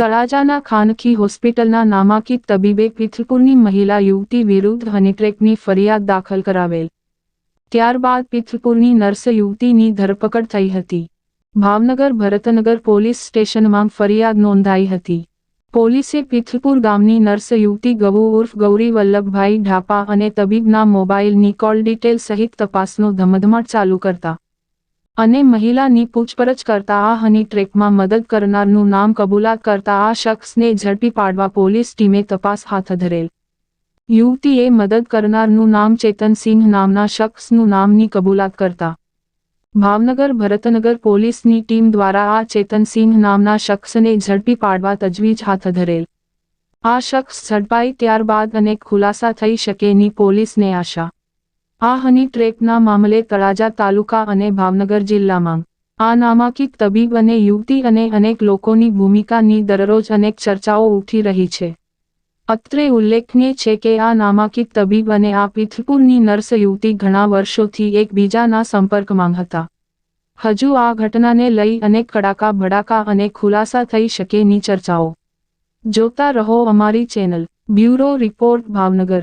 તળાજાના ખાનખી હોસ્પિટલના નામાંકિત તબીબે પિથલપુરની મહિલા યુવતી વિરુદ્ધ હનીટ્રેકની ફરિયાદ દાખલ કરાવેલ. ત્યારબાદ પિથલપુરની નર્સ યુવતીની ધરપકડ થઈ હતી. ભાવનગર ભરતનગર પોલીસ સ્ટેશનમાં ફરિયાદ નોંધાઈ હતી. પોલીસે પિથલપુર ગામની નર્સ યુવતી ગવુ ઉર્ફ ગૌરી વલ્લભભાઈ ઢાપા અને તબીબના મોબાઈલની કોલ ડિટેલ સહિત તપાસનો ધમધમાટ ચાલુ કરતા અને મહિલાની પૂછપરછ કરતા આ હની ટ્રેકમાં મદદ કરનારનું નામ કબૂલાત કરતા આ શખ્સને ઝડપી પાડવા પોલીસ ટીમે તપાસ હાથ ધરેલ. યુવતીએ મદદ કરનારનું નામ ચેતનસિંહ નામના શખ્સનું નામની કબૂલાત કરતા. ભાવનગર ભરતનગર પોલીસની ટીમ દ્વારા આ ચેતનસિંહ નામના શખ્સને ઝડપી પાડવા તજવીજ હાથ ધરેલ. આ શખ્સ ઝડપાઈ ત્યારબાદ અનેક ખુલાસા થઈ શકેની પોલીસને આશા. આ હની ટ્રેકના મામલે તળાજા તાલુકા અને ભાવનગર જિલ્લામાં. આ નામાંકિત તબીબ અને યુવતી અને અનેક લોકોની ભૂમિકાની દરરોજ અનેક ચર્ચાઓ ઉઠી રહી છે. અત્રે ઉલ્લેખનીય છે કે આ નામાંકિત તબીબ અને આ પીથપુરની નર્સ યુવતી ઘણા વર્ષોથી એકબીજાના સંપર્કમાં હતા. હજુ આ ઘટનાને લઈ અનેક કડાકા ભડાકા અને ખુલાસા થઈ શકેની ચર્ચાઓ. જોતા રહો અમારી ચેનલ બ્યુરો રિપોર્ટ ભાવનગર.